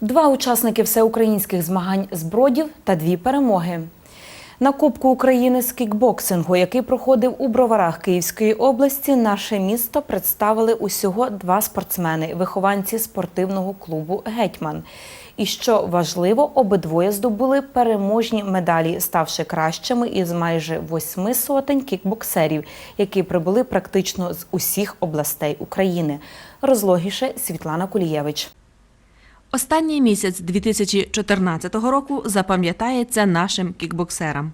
Два учасники всеукраїнських змагань з бродів та дві перемоги. На Кубку України з кікбоксингу, який проходив у броварах Київської області, наше місто представили усього два спортсмени, вихованці спортивного клубу Гетьман. І що важливо, обидвоє здобули переможні медалі, ставши кращими із майже восьми сотень кікбоксерів, які прибули практично з усіх областей України. Розлогіше Світлана Кулієвич. Останній місяць 2014 року запам'ятається нашим кікбоксерам.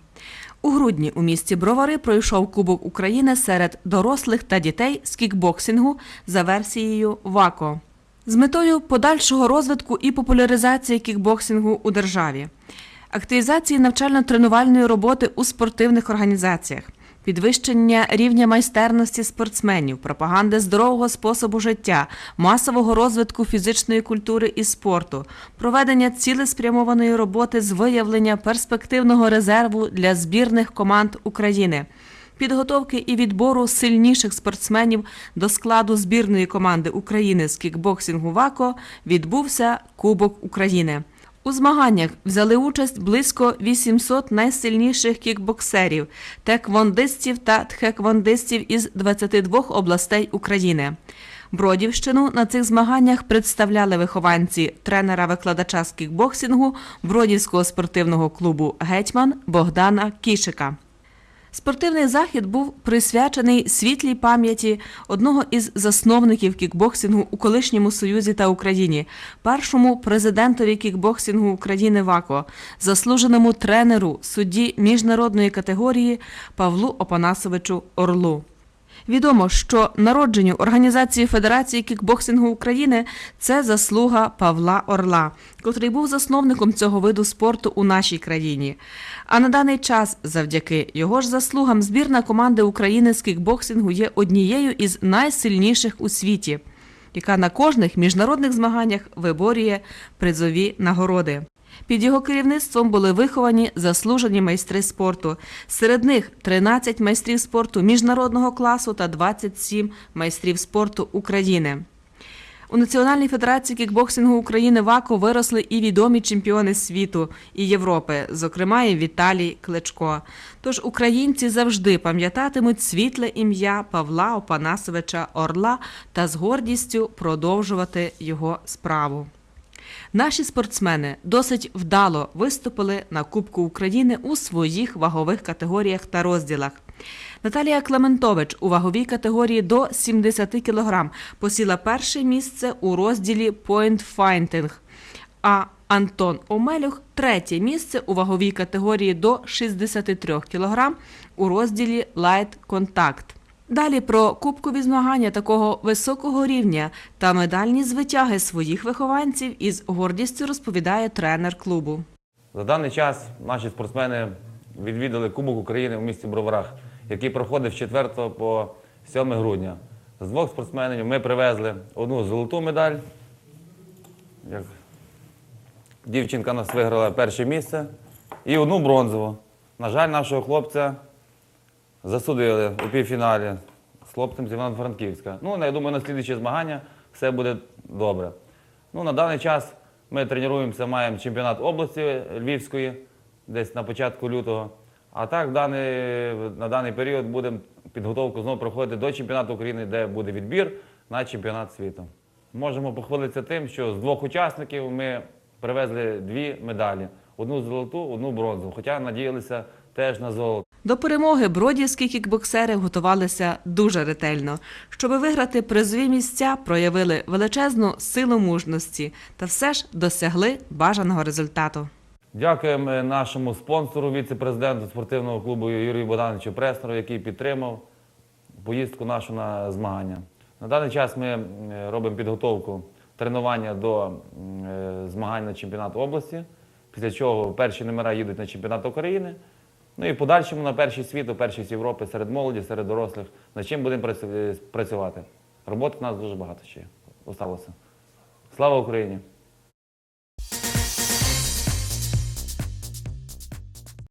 У грудні у місті Бровари пройшов Кубок України серед дорослих та дітей з кікбоксингу за версією ВАКО. З метою подальшого розвитку і популяризації кікбоксингу у державі, активізації навчально-тренувальної роботи у спортивних організаціях, підвищення рівня майстерності спортсменів, пропаганди здорового способу життя, масового розвитку фізичної культури і спорту, проведення цілеспрямованої роботи з виявлення перспективного резерву для збірних команд України. Підготовки і відбору сильніших спортсменів до складу збірної команди України з кікбоксингу ВАКО відбувся Кубок України. У змаганнях взяли участь близько 800 найсильніших кікбоксерів, теквондистів та тхеквондистів із 22 областей України. Бродівщину на цих змаганнях представляли вихованці тренера-викладача з кікбоксингу Бродівського спортивного клубу Гетьман Богдана Кішика. Спортивний захід був присвячений світлій пам'яті одного із засновників кікбоксингу у колишньому Союзі та Україні, першому президентові кікбоксингу України ВАКО, заслуженому тренеру судді міжнародної категорії Павлу Опанасовичу Орлу. Відомо, що народженню організації Федерації кікбоксингу України це заслуга Павла Орла, котрий був засновником цього виду спорту у нашій країні. А на даний час, завдяки його ж заслугам, збірна команди України з кікбоксингу є однією із найсильніших у світі, яка на кожних міжнародних змаганнях виборює призові нагороди. Під його керівництвом були виховані заслужені майстри спорту. Серед них 13 майстрів спорту міжнародного класу та 27 майстрів спорту України. У Національній федерації кікбоксингу України ВАКО виросли і відомі чемпіони світу і Європи, зокрема і Віталій Кличко. Тож українці завжди пам'ятатимуть світле ім'я Павла Опанасовича Орла та з гордістю продовжувати його справу. Наші спортсмени досить вдало виступили на Кубку України у своїх вагових категоріях та розділах. Наталія Клементович у ваговій категорії до 70 кг посіла перше місце у розділі Point Fighting, а Антон Омелюх третє місце у ваговій категорії до 63 кг у розділі Light Contact. Далі про кубкові змагання такого високого рівня та медальні звитяги своїх вихованців із гордістю розповідає тренер клубу. За даний час наші спортсмени відвідали Кубок України у місті Броварах, який проходив з 4 по 7 грудня. З двох спортсменів ми привезли одну золоту медаль. Дівчинка нас виграла перше місце, і одну бронзову. На жаль, нашого хлопця засудили у півфіналі з хлопцем з Івано-Франківська. Ну, я думаю, на слідчі змагання все буде добре. Ну, на даний час ми тренуємося, маємо чемпіонат області Львівської, десь на початку лютого. А так, даний, на даний період будемо підготовку знову проходити до чемпіонату України, де буде відбір на чемпіонат світу. Можемо похвалитися тим, що з двох учасників ми привезли дві медалі: одну золоту, одну бронзову. Хоча надіялися теж на золото. До перемоги бродівські кікбоксери готувалися дуже ретельно. Щоби виграти призові місця, проявили величезну силу мужності та все ж досягли бажаного результату. Дякуємо нашому спонсору, віце-президенту спортивного клубу Юрію Богдановичу Преснеру, який підтримав поїздку нашу на змагання. На даний час ми робимо підготовку тренування до е, змагань на чемпіонат області, після чого перші номера їдуть на чемпіонат України. Ну і в подальшому на перший світу, першість Європи серед молоді, серед дорослих. Над чим будемо працю- працювати? Роботи в нас дуже багато ще осталося. Слава Україні!